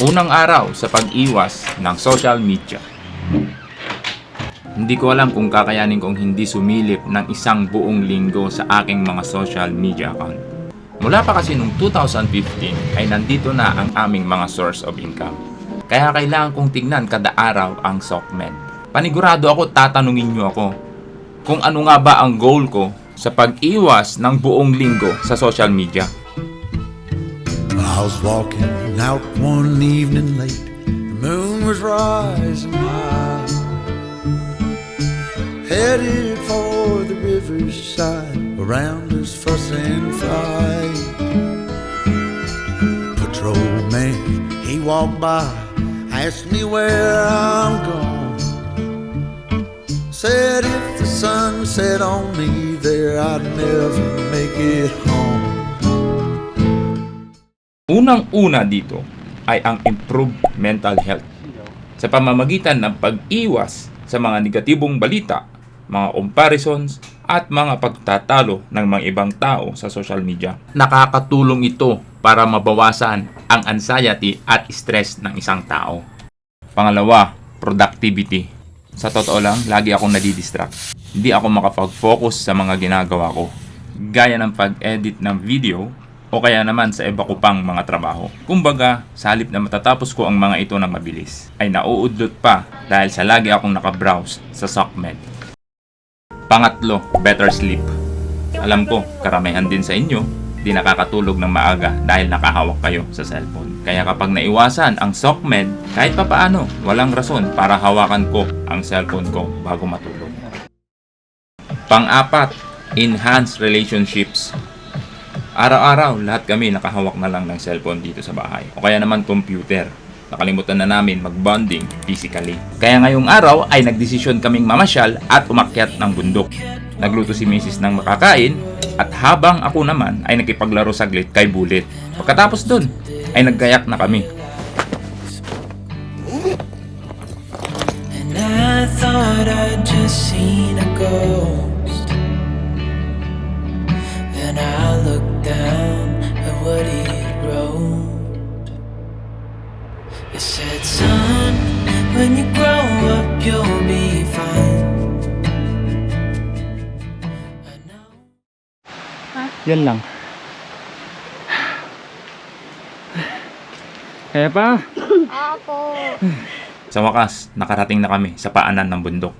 Unang araw sa pag-iwas ng social media. Hindi ko alam kung kakayanin kong hindi sumilip ng isang buong linggo sa aking mga social media account. Mula pa kasi nung 2015 ay nandito na ang aming mga source of income. Kaya kailangan kong tignan kada araw ang SOCMED. Panigurado ako tatanungin niyo ako kung ano nga ba ang goal ko sa pag-iwas ng buong linggo sa social media. I was walking out one evening late. The moon was rising high. Headed for the riverside. Around us fuss and fight. Patrolman, he walked by. Asked me where I'm going. Said if the sun set on me there, I'd never make it home. Unang-una dito ay ang improved mental health sa pamamagitan ng pag-iwas sa mga negatibong balita, mga comparisons, at mga pagtatalo ng mga ibang tao sa social media. Nakakatulong ito para mabawasan ang anxiety at stress ng isang tao. Pangalawa, productivity. Sa totoo lang, lagi akong nadidistract. Hindi ako makapag-focus sa mga ginagawa ko. Gaya ng pag-edit ng video o kaya naman sa iba ko pang mga trabaho. Kumbaga, sa halip na matatapos ko ang mga ito ng mabilis, ay nauudlot pa dahil sa lagi akong nakabrowse sa SOCMED. Pangatlo, better sleep. Alam ko, karamihan din sa inyo, di nakakatulog ng maaga dahil nakahawak kayo sa cellphone. Kaya kapag naiwasan ang SOCMED, kahit papaano, walang rason para hawakan ko ang cellphone ko bago matulog. Pang-apat, enhance relationships. Araw-araw, lahat kami nakahawak na lang ng cellphone dito sa bahay. O kaya naman computer. Nakalimutan na namin mag-bonding physically. Kaya ngayong araw ay nagdesisyon kaming mamasyal at umakyat ng bundok. Nagluto si Mrs. ng makakain at habang ako naman ay nakipaglaro saglit kay Bullet. Pagkatapos dun ay nagkayak na kami. And I thought I'd just seen a ghost. Then I when you grow up, you'll be fine. I know. Yan lang. Kaya pa? Apo. Sa wakas, nakarating na kami sa paanan ng bundok.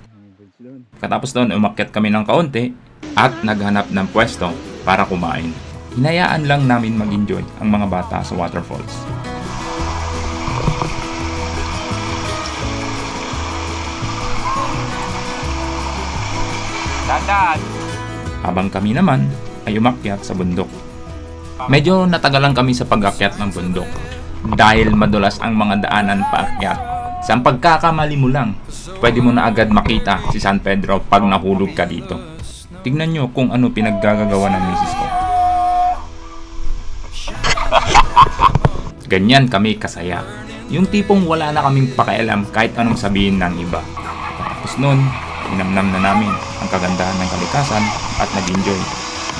Katapos doon, umakyat kami ng kaunti at naghanap ng pwesto para kumain. Hinayaan lang namin mag-enjoy ang mga bata sa waterfalls. Habang kami naman ay umakyat sa bundok. Medyo natagalan kami sa pag-akyat ng bundok dahil madulas ang mga daanan paakyat. Sa pagkakamali mo lang, pwede mo na agad makita si San Pedro pag nahulog ka dito. Tignan nyo kung ano pinaggagawa ng misis ko. Ganyan kami kasaya. Yung tipong wala na kaming pakialam kahit anong sabihin ng iba. Tapos nun, inamnam na namin ang kagandahan ng kalikasan at nag-enjoy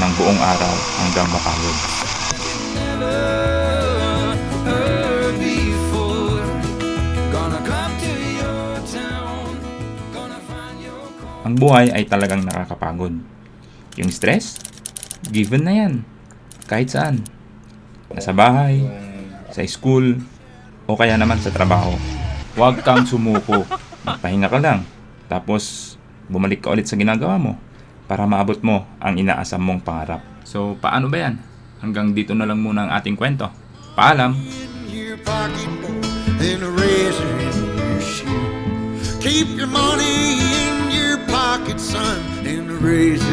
ng buong araw hanggang mapagod. Ang buhay ay talagang nakakapagod. Yung stress, given na yan. Kahit saan. Nasa bahay, sa school, o kaya naman sa trabaho. Huwag kang sumuko. Magpahinga ka lang. Tapos, bumalik ka ulit sa ginagawa mo para maabot mo ang inaasam mong pangarap. So, paano ba yan? Hanggang dito na lang muna ang ating kwento. Paalam! Keep your money in your pocket, son, and a razor